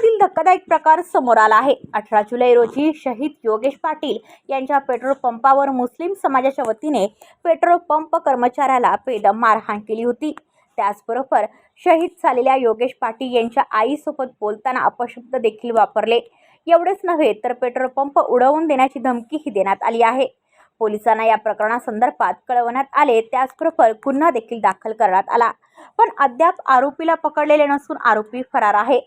मधील धक्कादायक प्रकार समोर आला आहे. अठरा जुलै रोजी शहीद योगेश पाटील यांच्या पेट्रोल पंपावर मुस्लिम समाजाच्या वतीने पेट्रोल पंप कर्मचाऱ्याला बेदम मारहाण केली होती. त्याचबरोबर शहीद झालेल्या योगेश पाटील यांच्या आईसोबत बोलताना अपशब्द देखील वापरले. एवढेच नव्हे तर पेट्रोल पंप उडवून देण्याची धमकीही देण्यात आली आहे. पोलिसांना या प्रकरणासंदर्भात कळवण्यात आले त्याचबरोबर गुन्हा देखील दाखल करण्यात आला. पण अद्याप आरोपीला पकडलेले नसून आरोपी फरार आहे.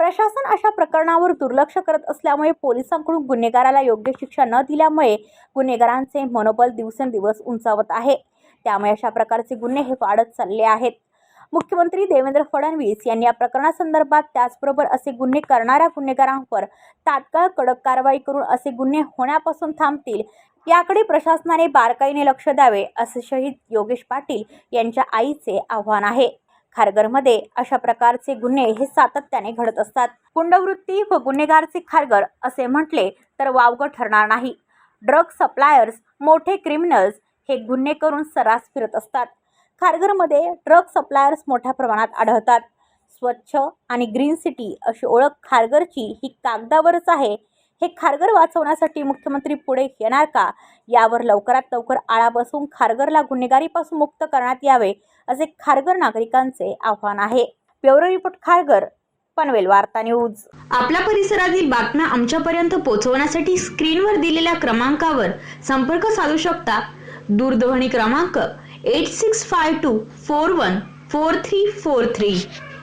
प्रशासन अशा प्रकरणावर दुर्लक्ष करत असल्यामुळे पोलिसांकडून गुन्हेगाराला योग्य शिक्षा न दिल्यामुळे गुन्हेगारांचे मनोबल दिवसेंदिवस उंचावत आहे. त्यामुळे अशा प्रकारचे गुन्हे हे वाढत चालले आहेत. मुख्यमंत्री देवेंद्र फडणवीस यांनी या प्रकरणासंदर्भात त्याचबरोबर असे गुन्हे करणाऱ्या गुन्हेगारांवर तात्काळ कडक कारवाई करून असे गुन्हे होण्यापासून थांबतील याकडे प्रशासनाने बारकाईने लक्ष द्यावे असे शहीद योगेश पाटील यांच्या आईचे आव्हान आहे. खारघरमध्ये अशा प्रकारचे गुन्हे हे सातत्याने घडत असतात. कुंडवृत्ती व गुन्हेगारचे खारघर असे म्हटले तर वावगं ठरणार नाही. ड्रग सप्लायर्स मोठे क्रिमिनल्स हे गुन्हे करून सर्रास फिरत असतात. खारघरमध्ये ड्रग सप्लायर्स मोठ्या प्रमाणात आढळतात. स्वच्छ आणि ग्रीन सिटी अशी ओळख खारघरची ही कागदावरच आहे. हे खारघर वाचवण्यासाठी मुख्यमंत्री पुढे येणार का? यावर लवकरात लवकर आळा बसून खारघरला गुन्हेगारीपासून मुक्त करण्यात यावे असे खारघर नागरिकांचे आव्हान आहे. ब्युरो रिपोर्ट खारघर पनवेल वार्ता न्यूज. आपल्या परिसरातील बातम्या आमच्यापर्यंत पोहोचवण्यासाठी स्क्रीनवर दिलेल्या क्रमांकावर संपर्क साधू शकता. दूरध्वनी क्रमांक eight six five two four one four three four three